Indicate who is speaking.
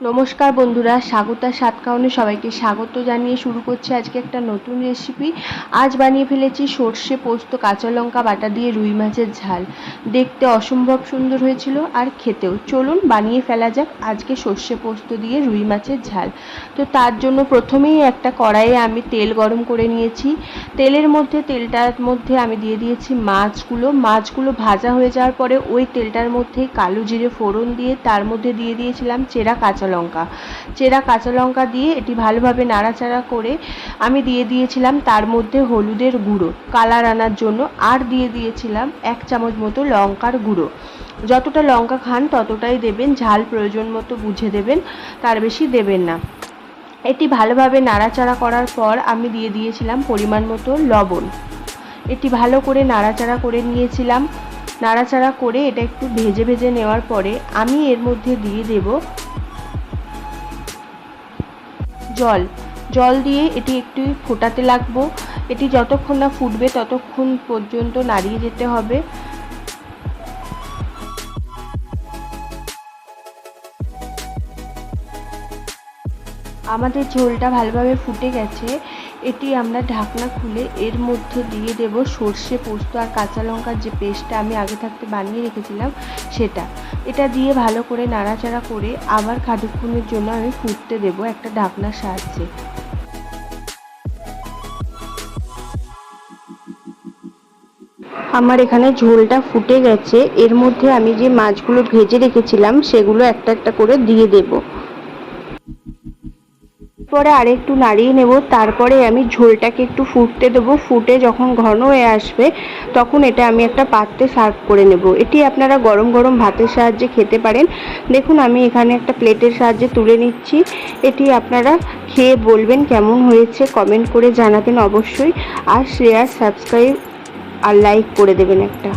Speaker 1: নমস্কার বন্ধুরা স্বাগতার সাতকাউনে সবাইকে স্বাগত জানিয়ে শুরু করছি আজকে একটা নতুন রেসিপি আজ বানিয়ে ফেলেছি সর্ষে পোস্ত, কাঁচা লঙ্কা বাটা দিয়ে রুই মাছের ঝাল। দেখতে অসম্ভব সুন্দর হয়েছিল আর খেতেও। চলুন বানিয়ে ফেলা যাক আজকে সর্ষে পোস্ত দিয়ে রুই মাছের ঝাল। তো তার জন্য প্রথমেই একটা কড়াইয়ে আমি তেল গরম করে নিয়েছি। তেলের মধ্যে, তেলটার মধ্যে আমি দিয়ে দিয়েছি মাছগুলো। মাছগুলো ভাজা হয়ে যাওয়ার পরে ওই তেলটার মধ্যে কালো জিরে ফোড়ন দিয়ে তার মধ্যে দিয়ে দিয়েছিলাম চেরা কাঁচা লঙ্কা। চেরা কাঁচা লঙ্কা দিয়ে এটি ভালোভাবে নাড়াচাড়া করে আমি দিয়ে দিয়েছিলাম তার মধ্যে হলুদের গুঁড়ো। কালার আনার জন্য আর দিয়ে দিয়েছিলাম এক চামচ মতো লঙ্কার গুঁড়ো। যতটা লঙ্কা খান ততটাই দেবেন, ঝাল প্রয়োজন মতো বুঝে দেবেন, তার বেশি দেবেন না। এটি ভালোভাবে নাড়াচাড়া করার পর আমি দিয়ে দিয়েছিলাম পরিমাণ মতো লবণ। এটি ভালো করে নাড়াচাড়া করে নিয়েছিলাম। নাড়াচাড়া করে এটা একটু ভেজে ভেজে নেওয়ার পরে আমি এর মধ্যে দিয়ে দেব জল। জল দিয়ে এটি একটু ফোটাতে লাগবো। এটি যতক্ষণ না ফুটবে ততক্ষণ পর্যন্ত নাড়িয়ে যেতে হবে। আমাদের ঝোলটা ভালোভাবে ফুটে গেছে। এটি আমরা ঢাকনা খুলে এর মধ্যে দিয়ে দেব সর্ষে পোস্ত আর কাঁচা লঙ্কার যে পেস্টটা আমি আগে থাকতে বানিয়ে রেখেছিলাম সেটা। এটা দিয়ে ভালো করে নাড়াচাড়া করে আবার খানিকক্ষণের জন্য আমি ফুটতে দেব একটা ঢাকনার সাহায্যে। আমার এখানে ঝোলটা ফুটে গেছে। এর মধ্যে আমি যে মাছগুলো ভেজে রেখেছিলাম সেগুলো একটা একটা করে দিয়ে দেবো। পরে আরেকটু নাড়িয়ে নেব, তারপরে আমি ঝোলটাকে একটু ফুটতে দেবো। ফুটে যখন ঘন হয়ে আসবে, তখন এটা আমি একটা পাত্রে সার্ভ করে নেব। এটি আপনারা গরম গরম ভাতের সাহায্যে খেতে পারেন। দেখুন, আমি এখানে একটা প্লেটের সাহায্যে তুলে নিচ্ছি। এটি আপনারা খেয়ে বলবেন কেমন হয়েছে, কমেন্ট করে জানাবেন অবশ্যই। আর শেয়ার সাবস্ক্রাইব আর লাইক করে দেবেন একটা।